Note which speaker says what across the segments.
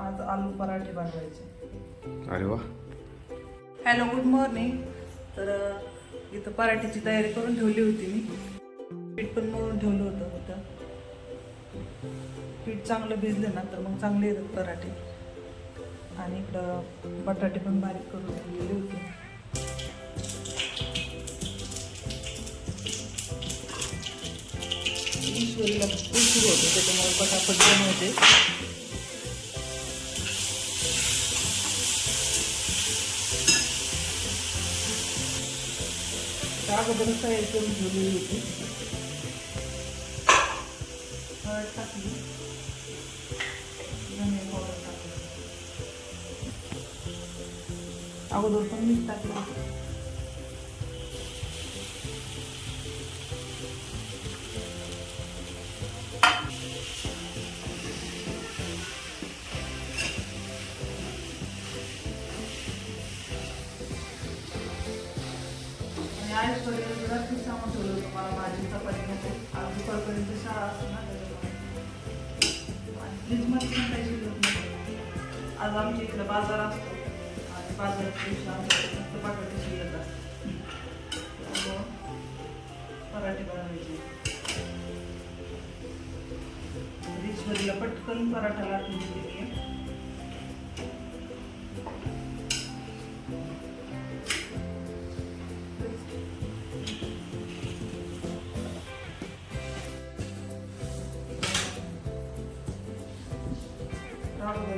Speaker 1: आलू पराठे बनवायचे.
Speaker 2: अरे वा.
Speaker 1: हॅलो गुड मॉर्निंग तर इथं पराठ्याची तयारी करून ठेवली होती मी. पीठ पण मळून ठेवलं होतं होतं पीठ चांगलं भिजलं ना तर मग चांगले येतात पराठे. आणि इकडं बटाटे पण बारीक करून ठेवलेले होते. उशीर होतो त्याच्यामुळे पटापट बनवते. त्या अगोदर तयारी करून ठेवलेली होती हळद आणि आयुष वगैरे जरा सामान ठेवलं होतं मला भाजी चपाती नको. आज दुपारपर्यंत शाळा असतो ना त्याच्यामुळे. आणि फ्रीजमध्ये पण काही शिल्लक नको आज आमच्या इकडे बाजार असतो. आणि बाजारात दिवशी फक्त बटाटे शिल्लक असते. पराठे बनवायचे. ईश्वरीला पटकन पराठा लाटून दिलेली आहे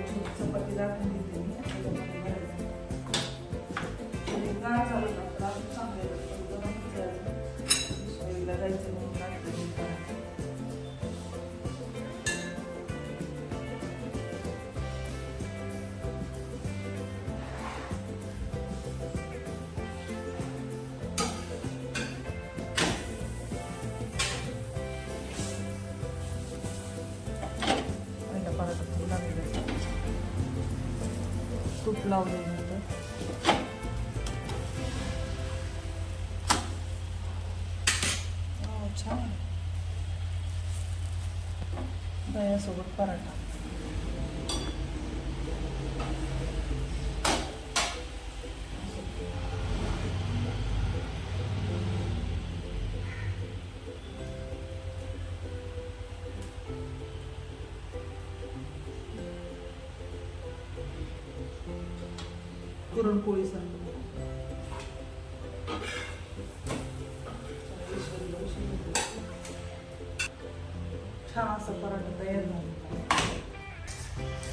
Speaker 1: चपाती दाखवून दिली. मी त्याच्यामध्ये आणि गार झालं ना जायचं. जायचं म्हणून तूप लावलं नंतर वाव, छान दह्यासोबत पराठा. पुरणपोळी सांगतो छान असा पराठा तयार झाला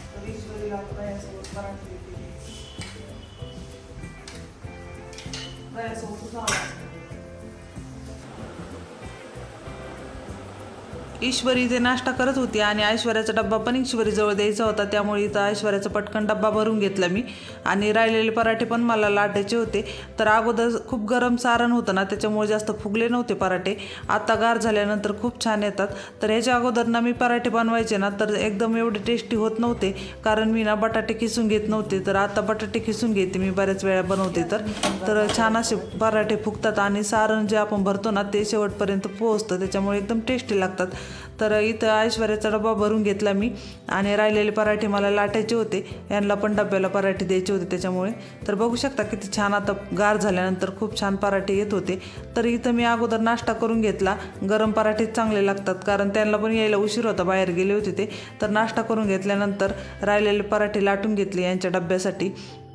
Speaker 1: तर ईश्वरीला आपण दह्यासोबत पराठा देते दह्यासोबत आवडतं ईश्वरी इथे नाश्ता करत होती आणि ऐश्वर्याचा डब्बा पण ईश्वरीजवळ द्यायचा होता त्यामुळे इथं ऐश्वर्याचा पटकन डब्बा भरून घेतला मी. आणि राहिलेले पराठे पण मला लाटायचे होते. तर अगोदर खूप गरम सारण होतं ना त्याच्यामुळे जास्त फुगले नव्हते पराठे. आता गार झाल्यानंतर खूप छान येतात. तर ह्याच्या अगोदर ना मी पराठे बनवायचे ना तर एकदम एवढे टेस्टी होत नव्हते. कारण मी ना बटाटे किसून घेत नव्हते. तर आता बटाटे किसून घेते मी बऱ्याच वेळा बनवते तर. तर छान असे पराठे फुगतात आणि सारण जे आपण भरतो ना ते शेवटपर्यंत पोहोचतं. त्याच्यामुळे एकदम टेस्टी लागतात. तर इथं ऐश्वर्याचा डबा भरून घेतला मी. आणि राहिलेले पराठे मला लाटायचे होते. यांना पण डब्याला पराठे द्यायचे होते त्याच्यामुळे. तर बघू शकता किती छान आता गार झाल्यानंतर खूप छान पराठे येत होते. तर इथं मी अगोदर नाश्ता करून घेतला. गरम पराठे चांगले लागतात. कारण त्यांना पण यायला उशीर होता. बाहेर गेले होते ते. तर नाश्ता करून घेतल्यानंतर राहिलेले पराठे लाटून घेतले यांच्या डब्यासाठी.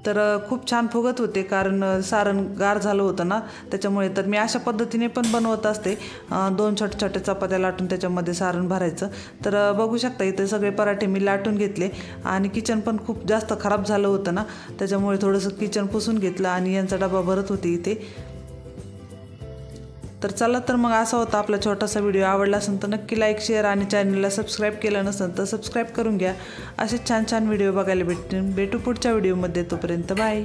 Speaker 1: तर खूप छान फुगत होते कारण सारण गार झालं होतं ना त्याच्यामुळे तर मी अशा पद्धतीने पण बनवत असते. दोन छोट्या छोट्या चपात्या लाटून त्याच्यामध्ये सारण भरायचं. तर बघू शकता इथे सगळे पराठे मी लाटून घेतले आणि किचन पण खूप जास्त खराब झालं होतं ना त्याच्यामुळे थोडंसं किचन पुसून घेतलं आणि यांचा डबा भरत होते इथे. तर चला तर मग असा होता आपला छोटासा व्हिडिओ आवडला असेल तर नक्की लाईक शेअर आणि चॅनलला सबस्क्राईब केलं नसेल तर सबस्क्राईब करून घ्या. असे छान छान व्हिडिओ बघायला भेटतील. भेटू पुढच्या व्हिडिओमध्ये तोपर्यंत. बाय